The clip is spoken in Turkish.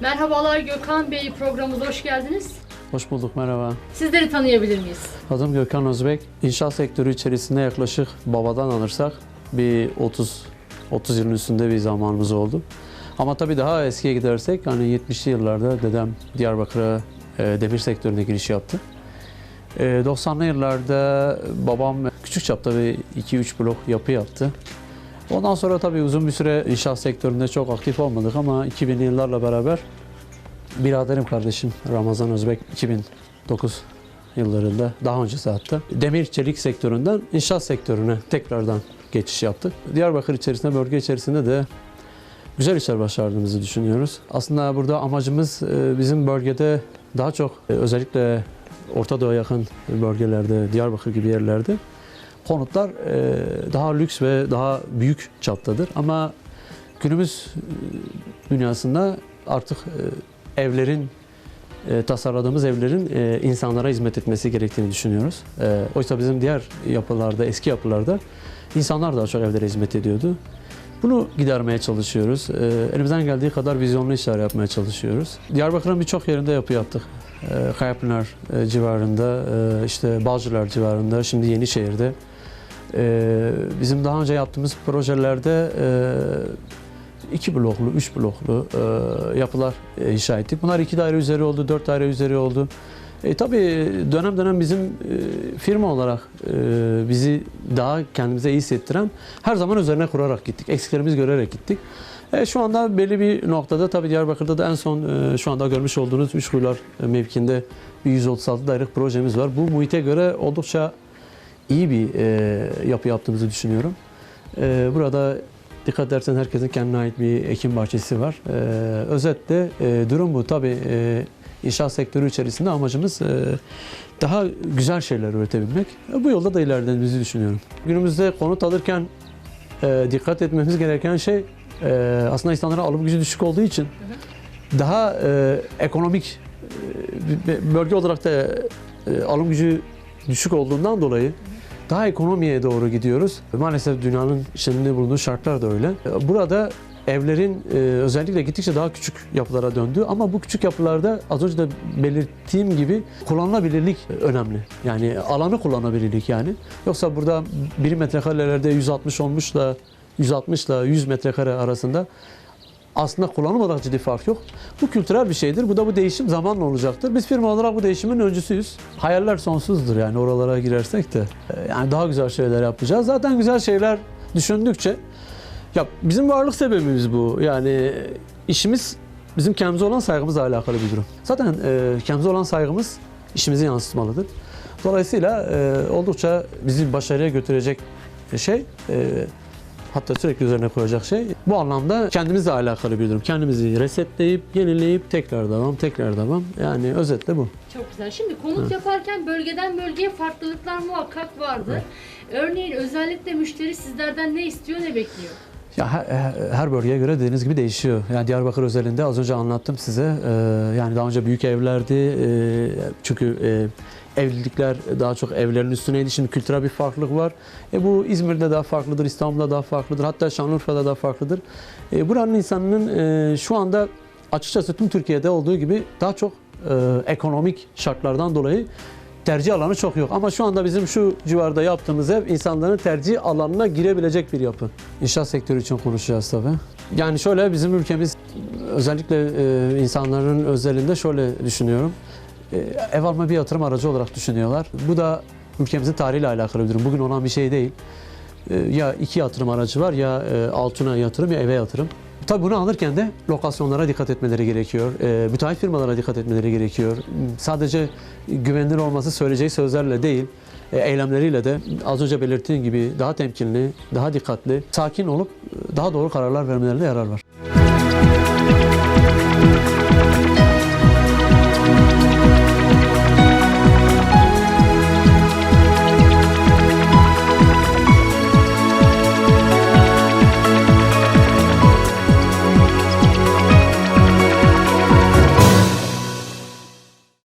Merhabalar Gökhan Bey programımıza hoş geldiniz. Hoş bulduk, merhaba. Sizleri tanıyabilir miyiz? Adım Gökhan Özbek. İnşaat sektörü içerisinde yaklaşık babadan alırsak bir 30 30 yılın üstünde bir zamanımız oldu. Ama tabii daha eskiye gidersek hani 70'li yıllarda dedem Diyarbakır'a e, demir sektörüne giriş yaptı. E, 90'lı yıllarda babam küçük çapta bir 2-3 blok yapı yaptı. Ondan sonra tabii uzun bir süre inşaat sektöründe çok aktif olmadık ama 2000'li yıllarla beraber biraderim kardeşim Ramazan Özbek 2009 yıllarında daha öncesi hatta demir çelik sektöründen inşaat sektörüne tekrardan geçiş yaptık. Diyarbakır içerisinde bölge içerisinde de güzel işler başardığımızı düşünüyoruz. Aslında burada amacımız e, bizim bölgede daha çok e, özellikle Orta Doğu'ya yakın bölgelerde, Diyarbakır gibi yerlerde konutlar e, daha lüks ve daha büyük çaptadır. Ama günümüz e, dünyasında artık e, evlerin e, tasarladığımız evlerin e, insanlara hizmet etmesi gerektiğini düşünüyoruz. E, oysa bizim diğer yapılarda, eski yapılarda insanlar daha çok evlere hizmet ediyordu. Bunu gidermeye çalışıyoruz. E, elimizden geldiği kadar vizyonlu işler yapmaya çalışıyoruz. Diyarbakır'ın birçok yerinde yapı yaptık. E, Kayapınar e, civarında, e, işte Balcılar civarında, şimdi Yenişehir'de. E, bizim daha önce yaptığımız projelerde e, iki bloklu, üç bloklu e, yapılar e, inşa ettik. Bunlar iki daire üzeri oldu, dört daire üzeri oldu. E, tabii dönem dönem bizim e, firma olarak e, bizi daha kendimize iyi hissettiren her zaman üzerine kurarak gittik. Eksiklerimizi görerek gittik. E, şu anda belli bir noktada tabii Diyarbakır'da da en son e, şu anda görmüş olduğunuz Üçkuyular e, mevkinde bir 136 dairelik projemiz var. Bu muhite göre oldukça iyi bir e, yapı yaptığımızı düşünüyorum. E, burada dikkat edersen herkesin kendine ait bir ekim bahçesi var. E, özetle e, durum bu. Tabii e, inşaat sektörü içerisinde amacımız e, daha güzel şeyler üretebilmek. E, bu yolda da ilerlediğimizi düşünüyorum. Günümüzde konut alırken e, dikkat etmemiz gereken şey e, aslında insanların alım gücü düşük olduğu için daha e, ekonomik e, bölge olarak da e, alım gücü düşük olduğundan dolayı daha ekonomiye doğru gidiyoruz. Maalesef dünyanın içinde bulunduğu şartlar da öyle. Burada evlerin e, özellikle gittikçe daha küçük yapılara döndü ama bu küçük yapılarda az önce de belirttiğim gibi kullanılabilirlik önemli. Yani alanı kullanabilirlik yani. Yoksa burada bir metrekarelerde 160 olmuş da 160 ile 100 metrekare arasında aslında kullanım olarak ciddi fark yok. Bu kültürel bir şeydir. Bu da bu değişim zamanla olacaktır. Biz firma olarak bu değişimin öncüsüyüz. Hayaller sonsuzdur yani oralara girersek de. Ee, Yani daha güzel şeyler yapacağız. Zaten güzel şeyler düşündükçe ya bizim varlık sebebimiz bu. Yani işimiz bizim kendimize olan saygımızla alakalı bir durum. Zaten e, kendimize olan saygımız işimizi yansıtmalıdır. Dolayısıyla e, oldukça bizi başarıya götürecek şey e, hatta sürekli üzerine koyacak şey bu anlamda kendimizle alakalı bir durum. Kendimizi resetleyip, yenileyip tekrar devam, tekrar devam. Yani özetle bu. Çok güzel. Şimdi konut yaparken bölgeden bölgeye farklılıklar muhakkak vardır. Örneğin özellikle müşteri sizlerden ne istiyor ne bekliyor? Ya her, her bölgeye göre dediğiniz gibi değişiyor. Yani Diyarbakır özelinde az önce anlattım size. Ee, yani daha önce büyük evlerdi. Ee, çünkü e, evlilikler daha çok evlerin üstüneydi. Şimdi kültürel bir farklılık var. E, bu İzmir'de daha farklıdır, İstanbul'da daha farklıdır. Hatta Şanlıurfa'da daha farklıdır. E, buranın insanının e, şu anda açıkçası tüm Türkiye'de olduğu gibi daha çok e, ekonomik şartlardan dolayı tercih alanı çok yok. Ama şu anda bizim şu civarda yaptığımız ev insanların tercih alanına girebilecek bir yapı. İnşaat sektörü için konuşacağız tabii. Yani şöyle bizim ülkemiz özellikle e, insanların özelinde şöyle düşünüyorum. E, ev alma bir yatırım aracı olarak düşünüyorlar. Bu da ülkemizin tarihiyle alakalı bir durum. Bugün olan bir şey değil. E, ya iki yatırım aracı var ya e, altına yatırım ya eve yatırım. Tabii bunu alırken de lokasyonlara dikkat etmeleri gerekiyor. E, müteahhit firmalara dikkat etmeleri gerekiyor. Sadece güvenilir olması söyleyeceği sözlerle değil, e, eylemleriyle de az önce belirttiğim gibi daha temkinli, daha dikkatli, sakin olup e, daha doğru kararlar vermelerinde yarar var.